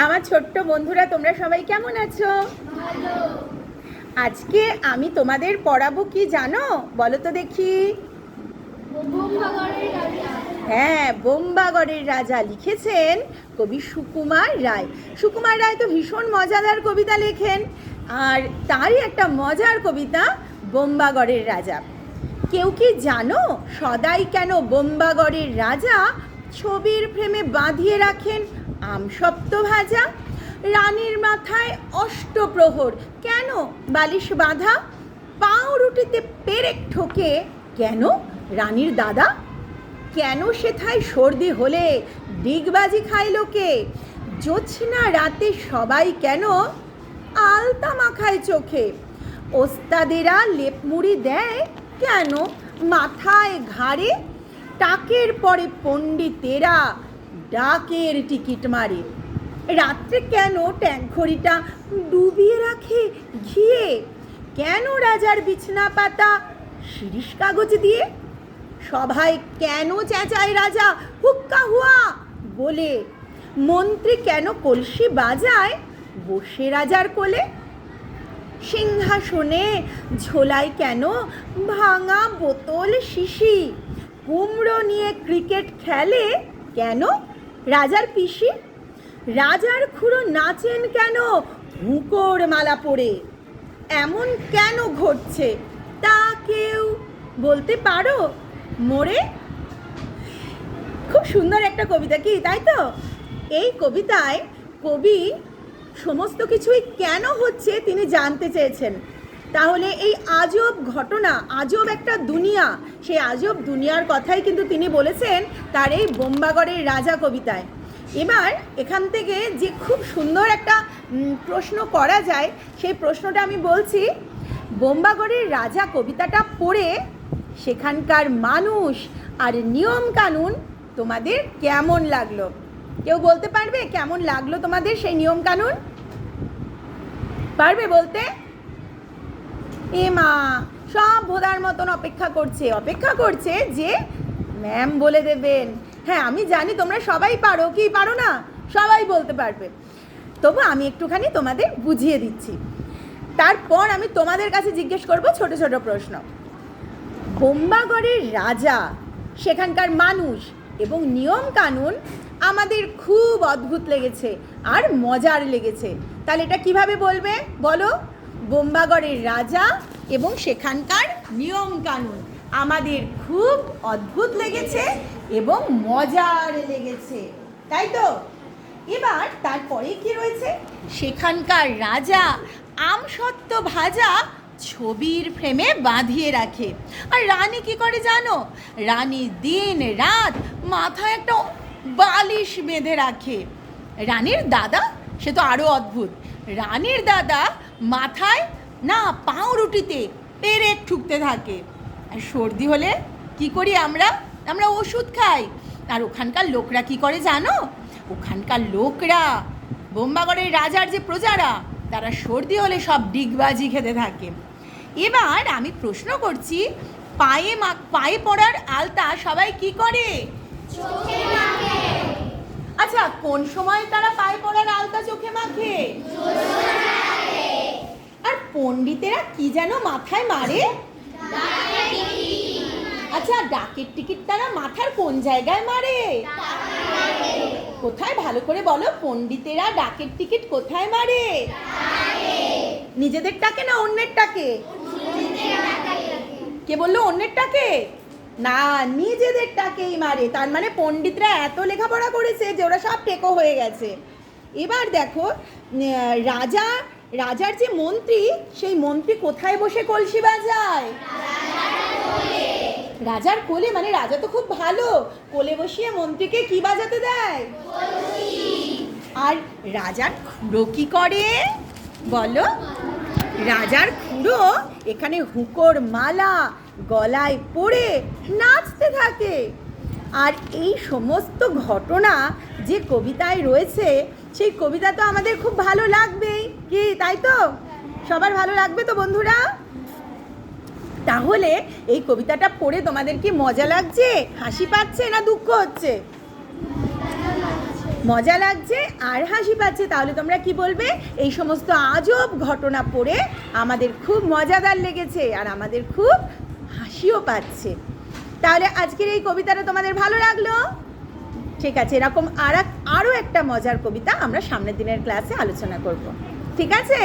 আমার ছোট্ট বন্ধুরা, তোমরা সবাই কেমন আছো? আজকে আমি তোমাদের পড়াবো কি জানো? বলো তো দেখি। হ্যাঁ বোম্বাগড়ের রাজা লিখেছেন কবি সুকুমার রায়। সুকুমার রায় তো ভীষণ মজাদার কবিতা লেখেন, আর তারই একটা মজার কবিতা বোম্বাগড়ের রাজা। কেউ কি জানো সদাই কেন বোম্বাগড়ের রাজা ছবির ফ্রেমে বাঁধিয়ে রাখেন আমসপ্ত ভাজা, রানীর মাথায় অষ্টপ্রহর। কেন বালিশ বাঁধা? পাউরুটিতে পেরেক ঠোকে। কেন রানীর দাদা? কেন সেথায় সর্দি হলে ডিগবাজি খায় লোকে? জোছনা রাতে সবাই কেন আলতা মাখায় চোখে? ওস্তাদেরা লেপমুড়ি দেয় কেন মাথায় ঘাড়ে? টাকের পরে পণ্ডিতেরা ডাকের টিকিট মারে। রাত্রে কেন ট্যাঙ্করিটা ডুবিয়ে রাখে ঘিয়ে? কেন রাজার বিছনা পাতা শিরিষ কাগজ দিয়ে? সভায় কেন চেঁচায় রাজা হুক্কা হুয়া বলে? মন্ত্রী কেন কলসি বাজায় বসে রাজার কোলে? সিংহাসনে ঝোলায় কেন ভাঙা বোতল শিশি? কুমড়ো নিয়ে ক্রিকেট খেলে কেন রাজার পিসি? রাজার খুঁড়ো নাচেন কেন হুঁকোর মালা পরে এমন কেন ঘটছে তা কেউ বলতে পারো? মোরে? খুব সুন্দর একটা কবিতা কি, তাই তো? এই কবিতায় কবি সমস্ত কিছুই কেন হচ্ছে তিনি জানতে চেয়েছেন। তাহলে এই আজব ঘটনা, আজব একটা দুনিয়া, সেই আজব দুনিয়ার কথাই কিন্তু তিনি বলেছেন তার এই বোম্বাগড়ের রাজা কবিতায়। এবার এখান থেকে যে খুব সুন্দর একটা প্রশ্ন করা যায়, সেই প্রশ্নটা আমি বলছি বোম্বাগড়ের রাজা কবিতাটা পড়ে সেখানকার মানুষ আর নিয়ম কানুন তোমাদের কেমন লাগল? কেউ বলতে পারবে কেমন লাগল তোমাদের সেই নিয়ম কানুন? পারবে বলতে? এ মা, সব ভোদার মতন অপেক্ষা করছে অপেক্ষা করছে যে ম্যাম বলে দেবেন। হ্যাঁ আমি জানি তোমরা সবাই পারো, কি পারো না? সবাই বলতে পারবে। তবু আমি একটুখানি তোমাদের বুঝিয়ে দিচ্ছি। তারপর আমি তোমাদের কাছে জিজ্ঞেস করব ছোট ছোট প্রশ্ন। বোম্বাগড়ের রাজা, সেখানকার মানুষ এবং নিয়ম কানুন আমাদের খুব অদ্ভুত লেগেছে আর মজার লেগেছে। তাহলে এটা কীভাবে বলবে? বলো। বোম্বাগড়ের রাজা এবং সেখানকার নিয়ম কানুন। আমাদের খুব অদ্ভুত লেগেছে এবং মজার লেগেছে, তাই তো? এবার তারপরে কি রয়েছে? সেখানকার রাজা আমসত্ত্ব ভাজা ছবির ফ্রেমে বাঁধিয়ে রাখে। আর রানী কি করে জানো? রানী দিন রাত মাথায় একটা বালিশ বেঁধে রাখে। রানীর দাদা? সে তো আরও অদ্ভুত। রানীর দাদা মাথায় না পাউরুটিতে পেরেক ঠুকতে থাকে। আর সর্দি হলে কি করি আমরা? আমরা ওষুধ খাই। আর ওখানকার লোকরা কি করে জানো? ওখানকার লোকরা বোম্বাগড়ের রাজার যে প্রজারা তারা সর্দি হলে সব ডিগবাজি খেতে থাকে। এবার আমি প্রশ্ন করছি পায়ে মা পায়ে পড়ার আলতা সবাই কি করে? আচ্ছা কোন সময় তারা পায়ে পড়ার আলতা চোখে মাখে। আর পণ্ডিতেরা কি যেন মাথায় মারে? আচ্ছা ডাকের টিকিট তারা মাথার কোন জায়গায় মারে? কোথায়? ভালো করে বলো, পণ্ডিতেরা ডাকের টিকিট কোথায় মারে? নিজেদের টাকে না অন্যের টাকে কে বলল অন্যের টাকে না, নিজেদের টাকেই মারে। তার মানে পণ্ডিতরা এত লেখাপড়া করেছে যে ওরা সব টেকো হয়ে গেছে। এবার দেখো রাজা রাজার যে মন্ত্রী, সেই মন্ত্রী কোথায় বসে কলসি বাজায়? রাজার কোলে মানে রাজা তো খুব ভালো, কোলে বসিয়ে মন্ত্রীকে কি বাজাতে দেয়? আর রাজার খুঁড়ো কি করে? বলো। রাজার খুঁড়ো এখানে হুকোর মালা গলায় পড়ে নাচতে থাকে। আর এই সমস্ত ঘটনা যে কবিতায় রয়েছে, সেই কবিতা তো আমাদের খুব ভালো লাগবেই। কি, তাই তো? সবার ভালো লাগবে তো বন্ধুরা? তাহলে এই কবিতাটা পড়ে তোমাদের কি মজা লাগছে? হাসি পাচ্ছে না দুঃখ হচ্ছে? মজা লাগছে আর হাসি পাচ্ছে। তাহলে তোমরা কি বলবে? এই সমস্ত আজব ঘটনা পড়ে আমাদের খুব মজাদার লেগেছে আর আমাদের খুব হাসিও পাচ্ছে। তাহলে আজকের এই কবিতাটা তোমাদের ভালো লাগল? ঠিক আছে, এরকম আর আরও একটা মজার কবিতা আমরা সামনের দিনের ক্লাসে আলোচনা করব। ঠিক আছে?